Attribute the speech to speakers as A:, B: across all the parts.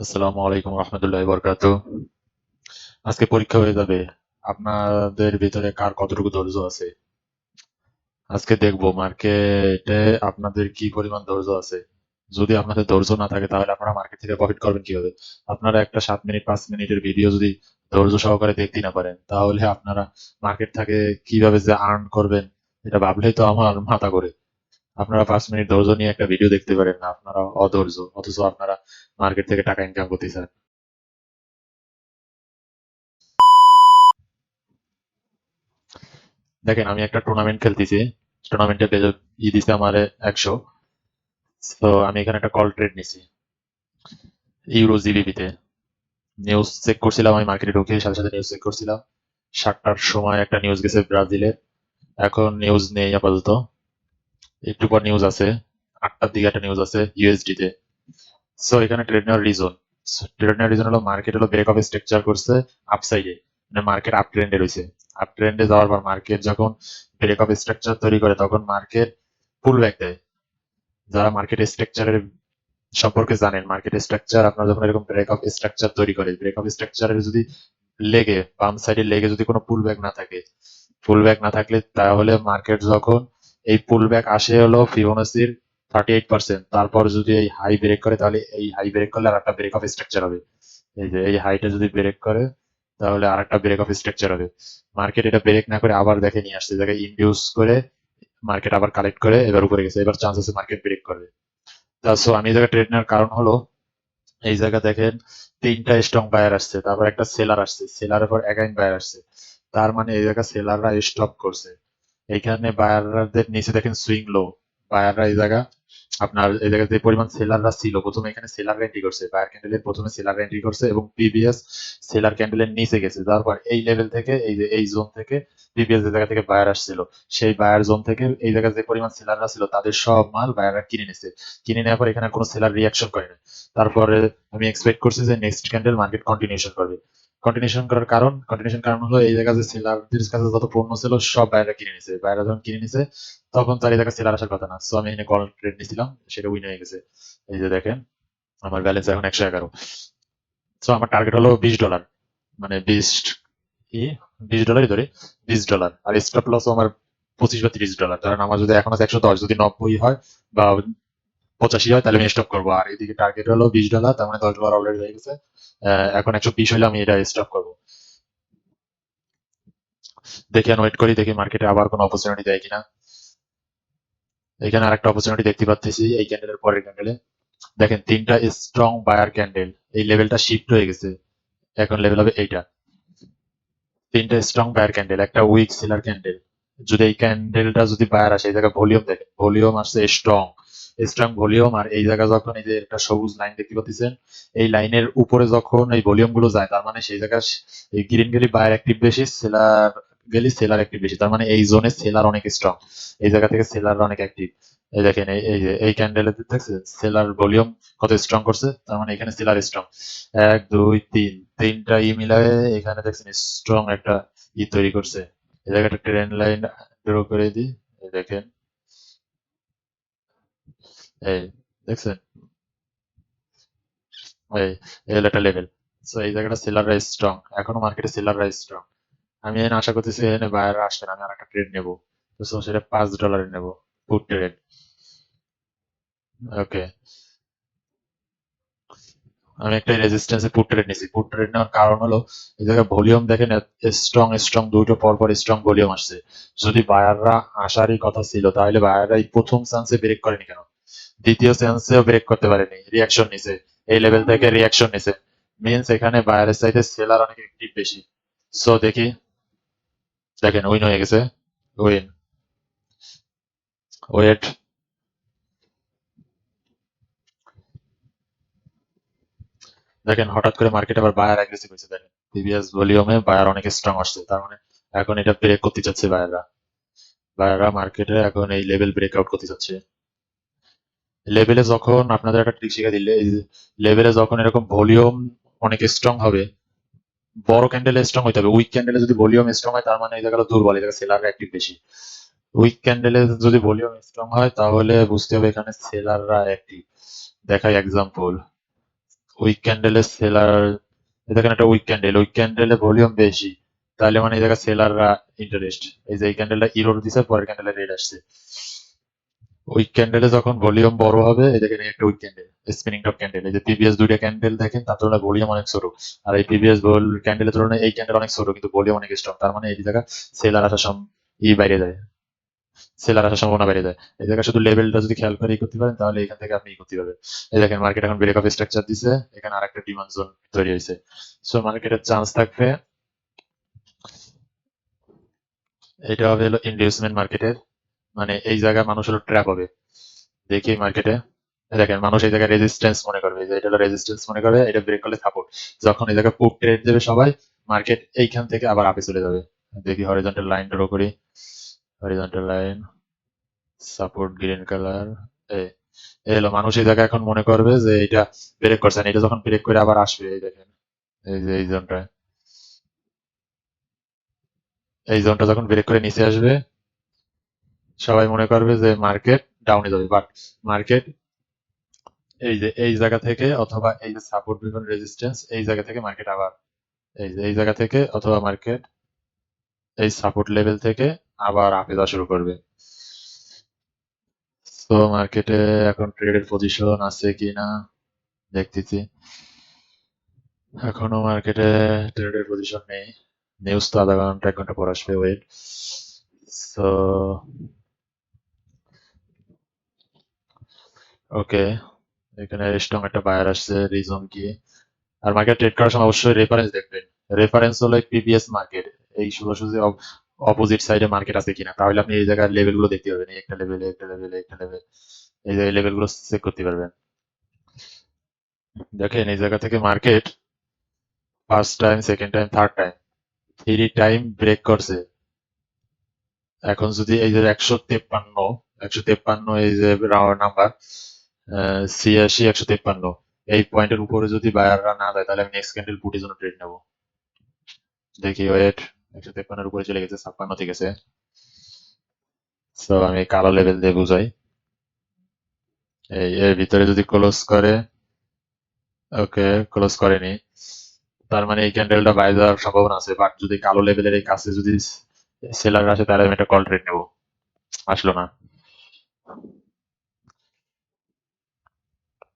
A: আসসালামু আলাইকুম রহমতুল্লাহ বরকাত। আজকে পরীক্ষা হয়ে যাবে। আপনাদের ভিতরে কার কতটুকু ধৈর্য আছে? আজকে দেখব মার্কেটে আপনাদের কি পরিমাণ ধৈর্য আছে। যদি আপনাদের ধৈর্য না থাকে, তাহলে আপনারা মার্কেট থেকে প্রফিট করবেন কীভাবে? আপনারা একটা সাত মিনিট, পাঁচ মিনিটের ভিডিও যদি ধৈর্য সহকারে দেখতে না পারেন, তাহলে আপনারা মার্কেট থেকে কীভাবে যে আর্ন করবেন, এটা ভাবলেই তো আমার মাথা করে আপনারা পাঁচ মিনিট ধৈর্য নিয়ে একটা ভিডিও দেখতে পারেন না, আপনারা অধৈর্য, অথচ আপনারা মার্কেট থেকে টাকা ইনকাম করতে চান দেখেন, আমি একটা টুর্নামেন্ট খেলতেছি টুর্নামেন্টে ই দিছে আমার একশো। তো আমি এখানে একটা কল ট্রেড নিছি ইউরো জিবিপিতে নিউজ চেক করছিলাম, আমি মার্কেটে ঢুকে, সাথে সাথে নিউজ চেক করছিলাম। সাতটার সময় একটা নিউজ গেছে ব্রাজিলের। এখন নিউজ নেই আপাতত। একটু পর নিউজ আছে। আটটার দিকে একটা নিউজ আছে ইউএসডি তে। সো এখানে ট্রেড নেওয়ার রিজন ট্রেড নেওয়ার রিজন হলো মার্কেট হলো ব্রেক অফ স্ট্রাকচার করছে আপসাইডে মানে মার্কেট আপ ট্রেন্ডে রয়েছে। আপ ট্রেন্ডে যাওয়ার পর মার্কেট যখন ব্রেক অফ স্ট্রাকচার তৈরি করে, তখন মার্কেট পুল ব্যাক দেয়। যারা মার্কেট স্ট্রাকচারের সম্পর্কে জানেন মার্কেট স্ট্রাকচার আপনার যখন এরকম ব্রেক অফ স্ট্রাকচার তৈরি করে ব্রেক অফ স্ট্রাকচারের যদি লেগে, বাম সাইডে লেগে যদি কোনো পুল ব্যাক না থাকে পুল ব্যাক না থাকলে তাহলে মার্কেট যখন এই পুল ব্যাক আসে হলো ফিবোনাসির থার্টি এইট পার্সেন্ট তারপর যদি এই হাই ব্রেক করে, তাহলে এই হাই ব্রেক করলে আর একটা ব্রেক অফ স্ট্রাকচার হবে। এই যে, এই হাইটা যদি ব্রেক করে, তাহলে আর একটা ব্রেক অফ স্ট্রাকচার হবে। মার্কেট এটা ব্রেক না করে আবার দেখে নিয়ে আসছে। জায়গায় ইন্ডিউস করে মার্কেট আবার কালেক্ট করে, এবার উপরে গেছে। এবার চান্স আছে মার্কেট ব্রেক করবে। তা সো আমি এই জায়গায় ট্রেড নেওয়ার কারণ হলো, এই জায়গা দেখেন, তিনটা স্ট্রং বায়ার আসছে। তারপর একটা সেলার আসছে। সেলারের পর এগাইন বায়ার আসছে। তার মানে এই জায়গা সেলাররা স্টপ করছে। এইখানে বায়ারদের নিচে দেখেন সুইং লো বায়াররা এই জায়গা, আপনার এই জায়গায় যে পরিমাণ সেলাররা ছিল, প্রথমে এখানে সেলার এন্ট্রি করছে। বায়ার ক্যান্ডেলের প্রথমে সেলার এন্ট্রি করছে এবং প্রিভিয়াস সেলার ক্যান্ডেলের নিচে গেছে। তারপর এই লেভেল থেকে, এই যে, এই জোন থেকে প্রিভিয়াস যে জায়গা থেকে বায়ার আসছিল। সেই বায়ার জোন থেকে এই জায়গায় যে পরিমাণ সেলাররা ছিল, তাদের সব মাল বায়াররা কিনে নিছে। কিনে নেওয়ার পর এখানে কোনো সেলার রিয়াকশন করে না তারপরে আমি এক্সপেক্ট করছি যে নেক্সট ক্যান্ডেল মার্কেট কন্টিনিউশন করবে। কন্টিনিউশন করার কারণ কন্টিনিউশন কারণ হলো এই জায়গায় যে সেলারদের কাছে যত পণ্য ছিল সব বাইরে কিনে নিছে। বাইরে যখন কিনে নিছে, তখন তার এই জায়গায় সেলার আসার কথা না। সো আমি এখানে কল ট্রেড নিছিলাম, সেটা উইন হয়ে গেছে। এই যে দেখেন, আমার ব্যালেন্স এখন একশো এগারো। সো আমার টার্গেট হলো বিশ ডলার মানে বিশ কি? বিশ ডলারই ধরে, বিশ ডলার আর স্টপ লস আমার পঁচিশ বা তিরিশ ডলার কারণ আমার যদি এখন আছে একশো দশ, যদি নব্বই হয় বা পঁচাশি হয়, তাহলে আমি স্টপ করব। আর এদিকে টার্গেট হলো বিশ ডলার তার মানে দশ ডলার অলরেডি হয়ে গেছে। এখন একশো বিশ হলে আমি এটা স্টপ করব। দেখি ওয়েট করি, দেখি মার্কেটে আবার কোনো অপরচুনিটি দেয় কিনা। এখানে আরেকটা অপরচুনিটি দেখতে পাচ্ছি এই ক্যান্ডেলের পরের ক্যান্ডেলে দেখেন, তিনটা স্ট্রং বায়ার ক্যান্ডেল এই লেভেলটা শিফট হয়ে গেছে। এখন লেভেল হবে এইটা। তিনটা স্ট্রং বায়ার ক্যান্ডেল একটা উইক সেলার ক্যান্ডেল যদি এই ক্যান্ডেলটা যদি বায়ার আসে, এই জায়গায় ভলিউম দেখেন। ভলিউম আসছে স্ট্রং স্ট্রং ভলিউম আর এই জায়গা যখন এই যে একটা সবুজ লাইন দেখতে পাচ্ছেন, এই লাইনের উপরে যখন এই ভলিউমগুলো যায়, তার মানে সেই জায়গা এই গ্রিন গেলি বায়ার অ্যাক্টিভ বেশি সেলার গেলি সেলার অ্যাক্টিভ বেশি, তার মানে এই জোনে সেলার অনেক স্ট্রং এই জায়গা থেকে সেলার অনেক অ্যাক্টিভ এই দেখেন, এই যে, এই ক্যান্ডেল দেখছেন সেলার ভলিউম কত স্ট্রং করছে, তার মানে এখানে সেলার স্ট্রং এক, দুই, তিন, তিনটা ই মিলায়ে এখানে দেখছেন স্ট্রং একটা ই তৈরি করছে। এই জায়গাটা ট্রেন লাইন ড্র করে দিই দেখেন। লেভেল সো এই জায়গাটা স্ট্রং এখনও মার্কেটে স্ট্রং আমি এখানে আশা করতেছি এখানে আমি আর একটা ট্রেড তো সেটা পাঁচ ডলারে নেব ফুড ট্রেড ওকে আমি একটা রেজিস্ট্যান্সে পুট ট্রেড নিয়েছি পুট ট্রেড নেওয়ার কারণ হলো, এই জায়গায় ভলিউম দেখেন স্ট্রং স্ট্রং দুটো পর পর স্ট্রং ভলিউম আসছে। যদি বায়াররা আসারই কথা ছিল, তাহলে বায়াররা এই প্রথম চান্সে ব্রেক করেনি কেন? দ্বিতীয় চান্সেও ব্রেক করতে পারেনি। রিয়াকশন নিছে। এই লেভেল থেকে রিয়াকশন নিছে। মিনস এখানে বায়ারের সাইডে সেলার অনেক অ্যাক্টিভ বেশি। সো দেখি। দেখেন উইন হয়ে গেছে। উইন ওয়েট দেখেন, হঠাৎ করে মার্কেট আবার বায়ার অ্যাগ্রেসিভ হয়েছে। দেখেন প্রিভিয়াস ভলিউমে বায়ার অনেক স্ট্রং আসছে। তার মানে এখন এটা ব্রেক করতে চাচ্ছে বায়াররা বায়াররা মার্কেটে এখন এই লেভেল ব্রেকআউট করতে চাচ্ছে। লেভেলে যখন আপনাদের একটা ট্রিক শিখে দিলে লেভেলে যখন এরকম ভলিউম অনেক স্ট্রং হবে, বড় ক্যান্ডেল স্ট্রং হইতে হবে। উইক ক্যান্ডেলে যদি ভলিউম স্ট্রং হয়, তার মানে এই জায়গাটা দুর্বল, এই জায়গায় সেলার অ্যাক্টিভ বেশি। উইক ক্যান্ডেলে যদি ভলিউম স্ট্রং হয়, তাহলে বুঝতে হবে এখানে সেলাররা অ্যাক্টিভ দেখাই এক্সাম্পল উইক ক্যান্ডেলের সেলার দেখেন একটা উইক ক্যান্ডেল উইক ক্যান্ডেলে ভলিউম বেশি, তাহলে মানে এই জায়গায় সেলাররা ইন্টারেস্ট এই যে এই ক্যান্ডেলটা ইরোর দিছে, পরের ক্যান্ডেলে রেড আসছে। উইক ক্যান্ডেলে যখন ভলিউম বড় হবে, এই দেখেন একটা weak candle spinning top candle এই যে পিবিএস দুইটা ক্যান্ডেল দেখেন, তার তুলনায় ভলিউম অনেক ছোট আর এই পিবিএস ক্যান্ডেলের তুলনায় এই ক্যান্ডেল অনেক ছোট কিন্তু ভলিউম অনেক স্ট্রং তার মানে এই জায়গা সেলার আসার সম ই বাইরে যায়। সেলার আসার সম্ভাবনা বেড়ে যায়। এই জায়গায় শুধু লেভেলটা যদি খেয়াল করে করতে পারেন, তাহলে এখান থেকে আপনি করতে পারবেন। এই দেখেন মার্কেট এখন ব্রেক অফ স্ট্রাকচার দিছে। এখানে আরেকটা ডিমান্ড জোন তৈরি হয়েছে। সো মার্কেটের চান্স থাকবে, এটা হবে হলো ইনভেস্টমেন্ট মার্কেটের মানে এই জায়গায় মানুষ হলো ট্র্যাপ হবে। দেখি মার্কেটে দেখেন মানুষ এই জায়গায় রেজিস্ট্যান্স মনে করবে। যে এটা হলো রেজিস্ট্যান্স মনে করবে এটা ব্রেক করলে সাপোর্ট যখন এই জায়গায় পুক ট্রেড দেবে সবাই মার্কেট এইখান থেকে আবার আপে চলে যাবে। দেখি হরিজন্টাল লাইন ড্র করি। Horizontal line support green colour এই হলো মানুষ এই জায়গায় এখন মনে করবে যে এটা ব্রেক করছে না, এটা যখন ব্রেক করে আবার আসবে এই দেখেন। এই যে এই জোনটায় এই জোনটা যখন ব্রেক করে নিচে আসবে সবাই মনে করবে যে মার্কেট ডাউনে যাবে বাট মার্কেট এই যে, এই জায়গা থেকে অথবা এই যে সাপোর্ট বিভিন্ন রেজিস্ট্যান্স এই জায়গা থেকে মার্কেট আবার এই যে, এই জায়গা থেকে অথবা মার্কেট এই সাপোর্ট লেভেল থেকে আবার আপে যাওয়া শুরু করবে। তো মার্কেটে এখন ট্রেডের পজিশন আছে কিনা দেখতেছি। এখনও মার্কেটে ট্রেডের পজিশন নেই। নিউজ তো আধা ঘণ্টা, এক ঘণ্টা পর আসবে ওয়েট সো ওকে, এখানে স্ট্রং একটা বায়ার আসছে রিজন কি? আর মার্কেট ট্রেড করার সময় অবশ্যই রেফারেন্স দেখবেন। রেফারেন্স হলো পিবিএস মার্কেট এই সোজাসুজি অপোজিট সাইডে মার্কেট আছে কিনা। তাহলে আপনি এই জায়গার লেভেলগুলো দেখতে পারবেন একটা লেভেলে একটা লেভেলে একটা লেভেল এই জায়গায় লেভেলগুলো চেক করতে পারবেন। দেখেন, এই জায়গা থেকে market first time second time third time three time break করছে। এখন যদি এই যে একশো তেপ্পান্ন একশো তেপ্পান্ন এই যে নাম্বার ছিয়াশি একশো তেপ্পান্ন। এই পয়েন্টের উপরে যদি বায়াররা না দেয়, তাহলে আমি নেক্সট ক্যান্ডেল পুটের জন্য ট্রেড নেব। দেখি ওয়েট একশো তেপ্পান্নের উপরে চলে গেছে, ছাপ্পান্ন ঠিক আছে সো আমি কালো লেভেল দিয়ে বুঝাই। এই, এর ভিতরে যদি ক্লোজ করে ওকে ক্লোজ করেনি। তার মানে এই ক্যান্ডেলটা বাইরে যাওয়ার সম্ভাবনা আছে বাট যদি কালো লেভেলের এই কাছে যদি সেলার আসে, তাহলে আমি একটা কল ট্রেড নেব। আসলো না।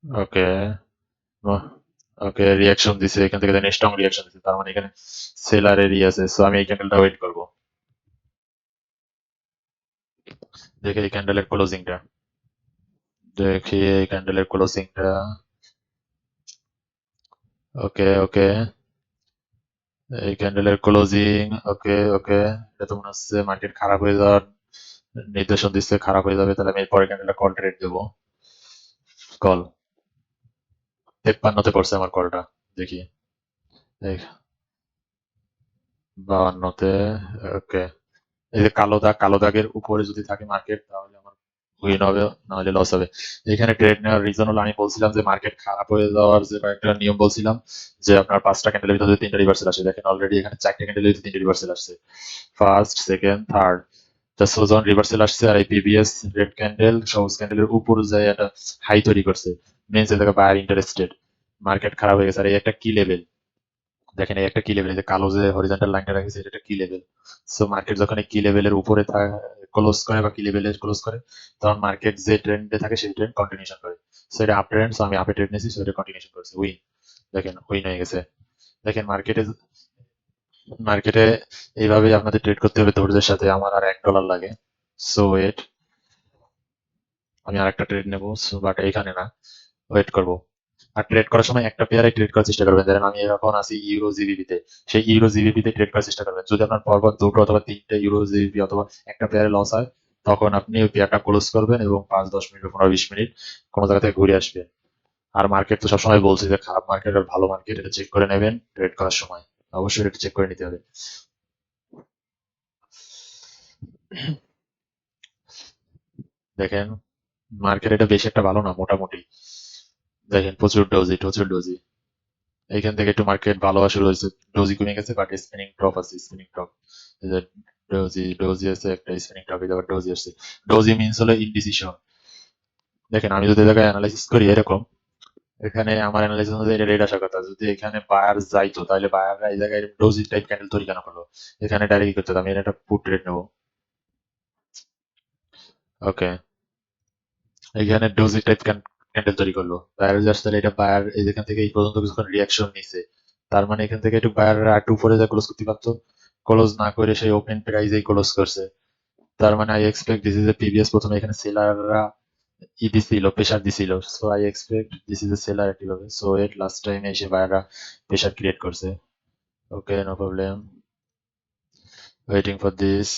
A: ওকে। ওকে রিয়াকশন দিছে, এখান থেকে দেন স্ট্রং রিয়াকশন দিছে, তার মানে এখানে সেলারের ই আছে সো আমি এই ক্যান্ডেলটা ওয়েট করব। দেখি এই ক্যান্ডেলের ক্লোজিংটা দেখি এই ক্যান্ডেলের ক্লোজিংটা ওকে ওকে। এই ক্যান্ডেলের ক্লোজিং ওকে ওকে। এটা তো মনে হচ্ছে মার্কেট খারাপ হয়ে যাওয়ার নির্দেশন দিচ্ছে, খারাপ হয়ে যাবে, তাহলে আমি পরে ক্যান্ডেলটা কল ট্রেড দেবো। কল তেপ্পান্নতে পড়ছে আমার কলটা দেখি। দেখ। বাউান্নতে ওকে এই যে কালো দাগ, কালো দাগের উপরে যদি থাকে মার্কেট তাহলে আমার উইন হবে, নাহলে লস হবে। এখানে ট্রেড নেওয়ার রিজন হলো আমি বলছিলাম যে মার্কেট খারাপ হয়ে যাওয়ার যে কয়েকটা নিয়ম বলছিলাম, যে আপনার পাঁচটা ক্যান্ডেলের ভিতরে তিনটা রিভার্সাল আসে। দেখেন অলরেডি এখানে চারটা ক্যান্ডেলের ভিতরে তিনটা রিভার্সাল আসছে। ফার্স্ট সেকেন্ড থার্ড জাস্ট যখন রিভার্সাল আসছে আর এই পিবিএস রেড ক্যান্ডেল সবুজ ক্যান্ডেলের উপর যায় একটা হাই তৈরি করছে। মিনস এলাকা বায়ার ইন্টারেস্টেড মার্কেট খারাপ হয়ে গেছে, আর এই একটা কি লেভেল দেখেন, এই একটা কি লেভেল যে কালো যে হরিজন্টাল লাইনটা রাখছে এটা কি লেভেল সো মার্কেট যখন এই কি লেভেলের উপরে ক্লোজ করে বা কি লেভেলে ক্লোজ করে, তখন মার্কেট যে ট্রেন্ডে থাকে, সেই ট্রেন্ড কন্টিনিউশন করে। সো এটা আপ ট্রেন্ড সো আমি আপে ট্রেড নিয়েছি সো এটা কন্টিনিউশন করছে। উইন দেখেন উইন হয়ে গেছে। দেখেন মার্কেটে মার্কেটে এইভাবে আপনাদের ট্রেড করতে হবে ধৈর্যের সাথে। আমার আর এক ডলার লাগে। সো ওয়েট আমি আর একটা ট্রেড নেব বাট এইখানে না। ওয়েট করব। আর ট্রেড করার সময় একটা পেয়ারে ট্রেড করার চেষ্টা করবেন। ধরেন আমি এখন আছি ইউরো জিবিপিতে সেই ইউরো জিবিপিতে ট্রেড করার চেষ্টা করবেন। যদি আপনার পরপর দুটো অথবা তিনটে ইউরো জিবিপি অথবা একটা পেয়ারে লস হয়, তখন আপনি ওই পেয়ারটা ক্লোজ করবেন এবং পাঁচ, দশ মিনিট, পনেরো, বিশ মিনিট কোনো জায়গা থেকে ঘুরে আসবেন। আর মার্কেট তো সবসময় বলছে যে খারাপ মার্কেট আর ভালো মার্কেট এটা চেক করে নেবেন ট্রেড করার সময়। অবশ্যই এটা চেক করে নিতে হবে। দেখেন মার্কেট এটা বেশি একটা ভালো না, মোটামুটি। দেখেন, প্রচুর ডোজি প্রচুর ডোজি এইখান থেকে একটু মার্কেট ভালো শুরু হয়েছে ডোজি কমে গেছে বাট স্পিনিং টপ আছে স্পিনিং টপ ডোজি ডোজি আছে, একটা স্পিনিং টপ আবার ডোজি আছে ডোজি মিনস হলো ইনডিসিশন দেখেন, আমি যদি জায়গায় অ্যানালাইসিস করি এরকম, এখানে আমার অ্যানালাইসিস অনুযায়ী এটা রেড আসার কথা। যদি এখানে বায়ার যাইতো, তাহলে বায়াররা এই জায়গায় ডোজি টাইপ ক্যান্ডেল তৈরি কেন করল? এখানে ডাইরেক্ট করতে আমি একটা পুট রেট নেব। ওকে এখানে ডোজি টাইপ ক্যান্ডেল তৈরি করল। বায়ার জাস্ট তাহলে এটা বায়ার এখান থেকে এই পর্যন্ত কিছুক্ষণ রিয়াকশন নিছে। তার মানে এখান থেকে একটু বায়ার বায়াররা একটু উপরে যা ক্লোজ করতে পারতো ক্লোজ না করে সেই ওপেন প্রাইজেই ক্লোজ করছে। তার মানে I expect this is a previous প্রথমে এখানে সেলাররা ই দিছিল প্রেশার দিছিল। So I expect this is a seller একটি হবে সো এট লাস্ট টাইম এসে বায়াররা প্রেশার ক্রিয়েট করছে। Okay no problem waiting for this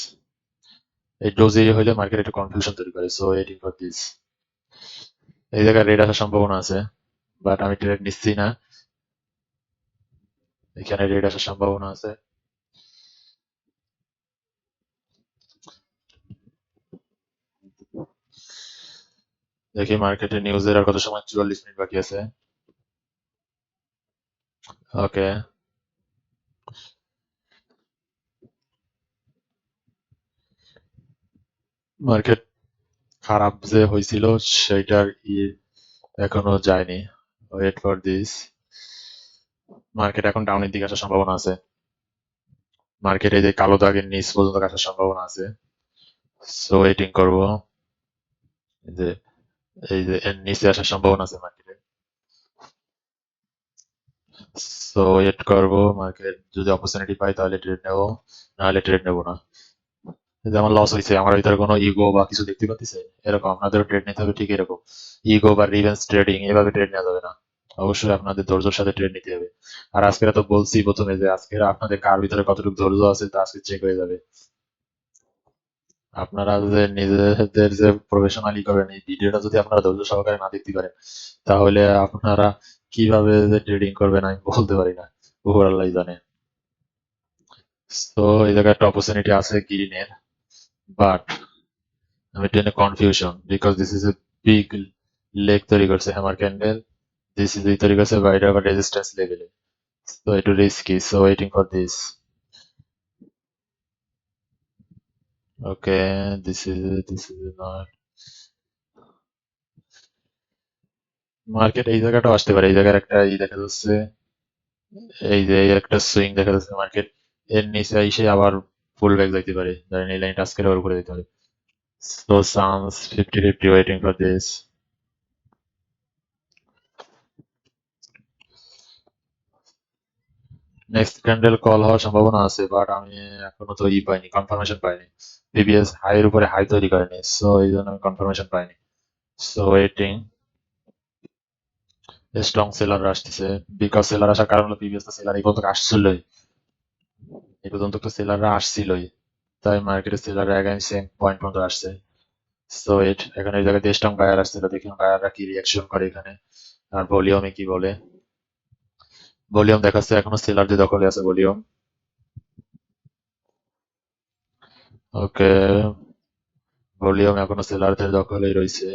A: এই ডোজ এরিয়া হইলে মার্কেট একটু কনফিউশন তৈরি করে। সো ওয়েটিং ফর দিস এই জায়গায় রেড আসার সম্ভাবনা আছে বাট আমি ট্রেড নিচ্ছি না। এখানে রেড আসার সম্ভাবনা আছে। দেখি মার্কেটে নিউজের আর কত সময় চুয়াল্লিশ মিনিট বাকি আছে। ওকে মার্কেট খারাপ যে হয়েছিল সেইটার ই এখনও যায়নি। ওয়েট ফর দিস মার্কেট এখন ডাউনের দিকে আসার সম্ভাবনা আছে। মার্কেট যে কালো দাগের নিচ পর্যন্ত আসার সম্ভাবনা আছে। সো ওয়েটিং করব। যে, এই যে এর নিচে আসার সম্ভাবনা আছে মার্কেটে সো ওয়েট করব। মার্কেট যদি অপরচুনিটি পাই তাহলে ট্রেড নেব নাহলে ট্রেড নেব না। এই যে আমার লস হয়েছে আমার ভিতরে কোনো ইগো বা কিছু দেখতে পাচ্ছেন এরকম, আপনাদেরও ট্রেড নিতে হবে, ঠিক এরকম। ইগো বা রিভেন্স ট্রেডিং এভাবে ট্রেড নেওয়া যাবে না। অবশ্যই আপনাদের ধৈর্যের সাথে ট্রেড নিতে হবে। আর আজকের তো বলছি প্রথমে যে আজকের আপনাদের কার ভিতরে কতটুকু ধৈর্য আছে, তা আজকে চেক হয়ে যাবে। আপনারা যে নিজেদের যে প্রফেশনালি করেন, এই ভিডিওটা যদি আপনারা ধৈর্য সহকারে না দেখতে পারেন, তাহলে আপনারা কীভাবে যে ট্রেডিং করবেন আমি বলতে পারি না। উপর জানে। তো এই জায়গায় একটা অপরচুনিটি আছে গ্রিনের বাট আমি টেনে confusion because this is a big leg তৈরি করছে হ্যামার ক্যান্ডেল দিস ইজ তৈরি করছে বাইরে আবার রেজিস্ট্যান্স লেভেলে সো একটু risky so waiting for this okay this is this is not market এই জায়গাটাও আসতে পারে। এই জায়গার একটা ই দেখা যাচ্ছে। এই যে একটা সুইং দেখা যাচ্ছে মার্কেট ফুল ব্যাক যাইতে পারে। ধরেন এই আজকের ওর করে দিতে পারে so seems fifty fifty waiting for this next candle call হওয়ার সম্ভাবনা আছে বাট আমি এখনও তো ই পাইনি কনফার্মেশন পাইনি। প্রিভিয়াস এর উপরে হাই তৈরি করেনি সো এই জন্য আমি কনফার্মেশন পাইনি। সো ওয়েটিং স্ট্রং সেলার আসতেছে বিকজ সেলার আসার কারণ হলো প্রিভিয়াস সেলার এই পর্যন্ত আসছিলই এই পর্যন্ত তো সেলাররা আসছিলই। তাই মার্কেটে সেলার অ্যাগেন সেম পয়েন্ট পর্যন্ত আসছে। সো এট এখানে এই জায়গায় স্ট্রং বায়ার আসছিল দেখুন বায়াররা কি রিয়াকশন করে এখানে। আর ভলিউমে কি বলে। ভলিউম দেখাচ্ছে, এখনও সেলারদের দখলে আছে ভলিউম ওকে ভলিউম এখনও সেলারদের দখলেই রয়েছে।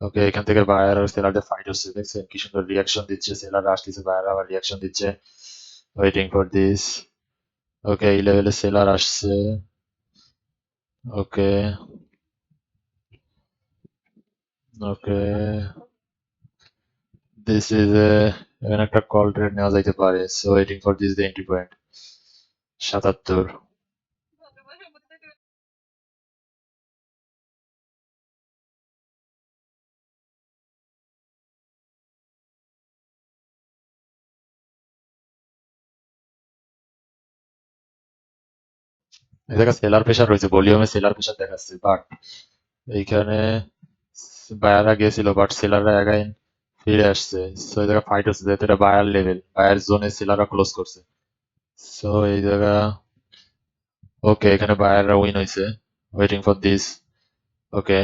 A: ওকে এখান থেকে বায়ার আর সেলারদের ফাইট হচ্ছে, দেখছেন? কি সুন্দর রিয়াকশন দিচ্ছে সেলার আসতেছে বায়ার আবার রিয়াকশন দিচ্ছে। ওয়েটিং for দিস ওকে এই লেভেলে সেলার আসছে ওকে ওকে দিস ইজ এখানে একটা কল ট্রেড নেওয়া যাইতে পারে so waiting for this the entry point সাতাত্তর। জায়গায় সেলার প্রেশার রয়েছে ভলিউমে সেলার প্রেশার দেখাচ্ছে বাট এইখানে বায়াররা গেছিল বাট সেলাররা এগাইন ফিরে আসছে। সো এই ফাইট হচ্ছে, যেহেতু এটা বায়ার লেভেল বায়ার জোনে সেলাররা ক্লোজ করছে। সো এই জায়গা ওকে এখানে বায়াররা উইন হয়েছে ওয়েটিং ফর দিস ওকে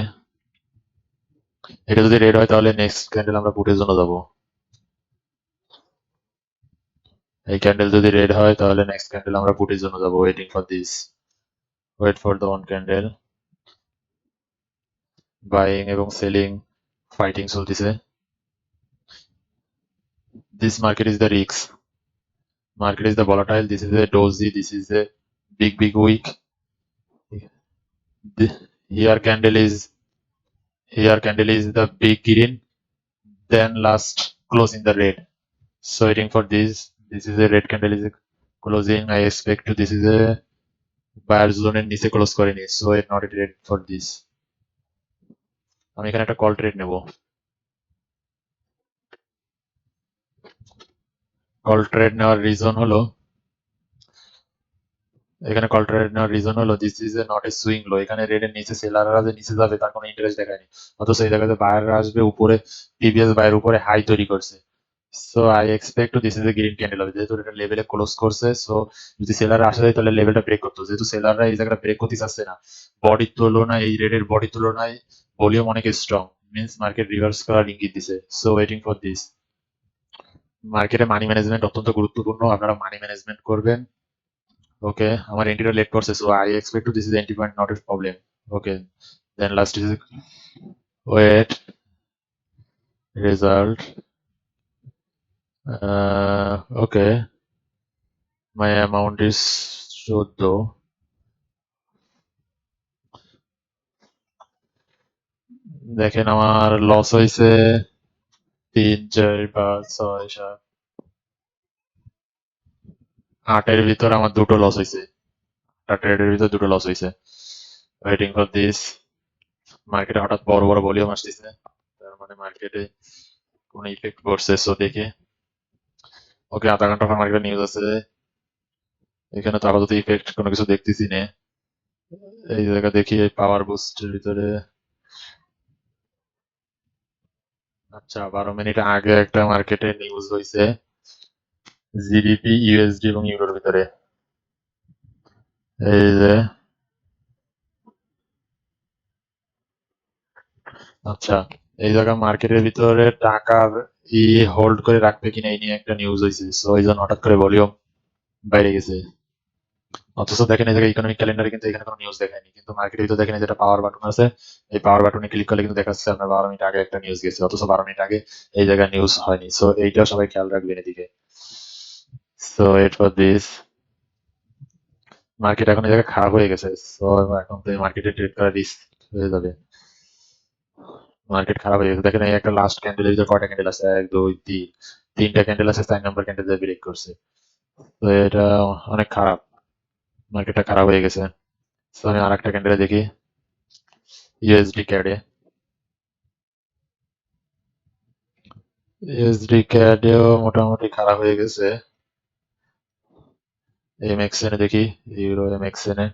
A: এটা যদি রেড হয়, তাহলে নেক্সট ক্যান্ডেল আমরা পুটের জন্য যাব। এই ক্যান্ডেল যদি রেড হয়, তাহলে নেক্সট ক্যান্ডেল আমরা পুটের জন্য যাব waiting for this wait for the one candle buying এবং সেলিং ফাইটিং চলতেছে this market is the risk market is the volatile this is a dozy this is a big big week The- here candle is here candle is the big green then last close in the red so waiting for this this is a red candle is a closing i expect to this is a zone এর নিচে close করেনি, so it not red for this. আমি এখানে একটা call trade নেব। Call trade নেওয়ার reason হলো, এখানে কল ট্রেড নেওয়ার রিজন হলো this is a not a swing low এখানে রেড এর নিচে সেলাররা যে নিচে যাবে, তার কোনো ইন্টারেস্ট দেখায়নি। অথচ এই জায়গাতে বায়াররা আসবে, উপরে প্রিভিয়াস বায়ের উপরে হাই তৈরি করছে। So I expect this is a green candle হবে যেহেতু এটা লেভেলে ক্লোজ করছে সো যদি সেলাররা আসে যায়, তাহলে লেভেলটা ব্রেক করতো যেহেতু সেলাররা এই জায়গাটা ব্রেক করতে চাচ্ছে না বডির তুলনায়, এই রেডের বডির তুলনায় ভলিউম অনেক স্ট্রং মিন্স মার্কেট রিভার্স করার ইঙ্গিত দিছে। সো ওয়েটিং ফর দিস মার্কেটে মানি ম্যানেজমেন্ট অত্যন্ত গুরুত্বপূর্ণ, আপনারা মানি ম্যানেজমেন্ট করবেন। ওকে আমার এন্ট্রিটা লেট করছে so I expect to this is entry point not a problem okay then last is wait result okay my amount is চোদ্দ। দেখেন আমার লস হয়েছে তিন, চার, পাঁচ, ছয়, সাত। আটের ভিতর আমার দুটো লস হয়েছে। আট ট্রেডের ভিতর দুটো লস হয়েছে। ওয়েটিং ফর দিস মার্কেটে হঠাৎ বড় বড় ভলিউম আসতেছে। তার মানে মার্কেটে কোনো ইফেক্ট পড়ছে সো দেখে। ওকে আধা ঘণ্টা পর মার্কেটে নিউজ আছে এখানে তো আপাতত ইফেক্ট কোনো কিছু দেখতেছি না। এই জায়গা দেখি পাওয়ার বুস্টের ভিতরে। আচ্ছা বারো মিনিট আগে একটা মার্কেটে নিউজ হয়েছে জিডিপি ইউএসডি এবং ইউরোর ভিতরে। এই যে। আচ্ছা। এই জায়গা মার্কেটের ভিতরে টাকার ই হোল্ড করে রাখবে কিনা এই নিয়ে একটা নিউজ হয়েছে সো এই জন্য হঠাৎ করে ভলিউম বাইরে গেছে। অথচ দেখেন এই জায়গায় ইকোনমিক ক্যালেন্ডারে কিন্তু এখানে কোনো নিউজ দেখায়নি। কিন্তু মার্কেটের ভিতরে দেখেন যেটা পাওয়ার বাটন আছে, এই পাওয়ার বাটনে ক্লিক করলে কিন্তু দেখাচ্ছে আপনার বারো মিনিট আগে একটা নিউজ গেছে, অথচ বারো মিনিট আগে এই জায়গায় নিউজ হয়নি। সো এইটা সবাই খেয়াল রাখবেন এদিকে। So at for this market এখন এই জায়গায় খারাপ হয়ে গেছে। সো এখন তো মার্কেটে ট্রেড করা রিস্ক হয়ে যাবে। মার্কেট খারাপ হয়ে গেছে। দেখেন এই একটা লাস্ট ক্যান্ডেলের ভিতরে কয়টা ক্যান্ডেল আছে? এক, দুই, তিন। তিনটা ক্যান্ডেল আছে চার নাম্বার ক্যান্ডেল ব্রেক করছে। তো এটা অনেক খারাপ। মার্কেটটা খারাপ হয়ে গেছে। তো আমি আর একটা ক্যান্ডেলে দেখি। ইউএসডি ক্যাডে ইউএসডি ক্যাডেও মোটামুটি খারাপ হয়ে গেছে। এমএক্সএনে দেখি। ইউরো এমএক্সএনে